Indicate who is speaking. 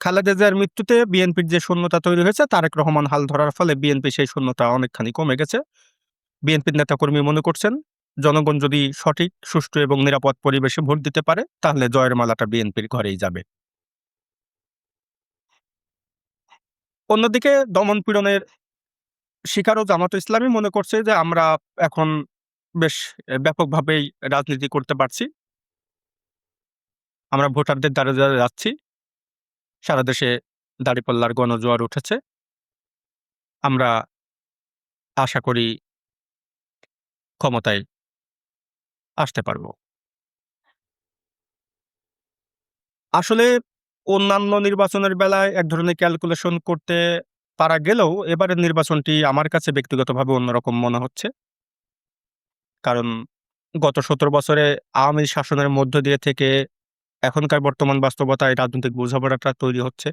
Speaker 1: খালেদা জিয়ার মৃত্যুতে বিএনপির যে শূন্যতা তৈরি হয়েছে, তারেক রহমান হাল ধরার ফলে বিএনপি সেই শূন্যতা অনেকখানি কমে গেছে। বিএনপির নেতাকর্মী মনে করছেন, জনগণ যদি সঠিক, সুষ্ঠু এবং নিরাপদ পরিবেশে ভোট দিতে পারে, তাহলে জয়ের মালাটা বিএনপির ঘরেই যাবে। অন্যদিকে দমন পীড়নের শিকারও জামাত ইসলামী মনে করছে যে, আমরা এখন বেশ ব্যাপকভাবেই রাজনীতি করতে পারছি। আমরা ভোটারদের দ্বারা দ্বারা যাচ্ছি। সারা দেশে দাঁড়িপাল্লার গণজোয়ার উঠেছে। আমরা আশা করি ক্ষমতায় আসতে পারব। আসলে অন্যান্য নির্বাচনের বেলায় এক ধরনের ক্যালকুলেশন করতে পারা গেলেও এবারের নির্বাচনটি আমার কাছে ব্যক্তিগতভাবে অন্যরকম মনে হচ্ছে। কারণ গত সতেরো বছরে আওয়ামী শাসনের মধ্য দিয়ে থেকে এখনকার বর্তমান বাস্তবতায় রাজনৈতিক বোঝাপড়াটা তৈরি হচ্ছে।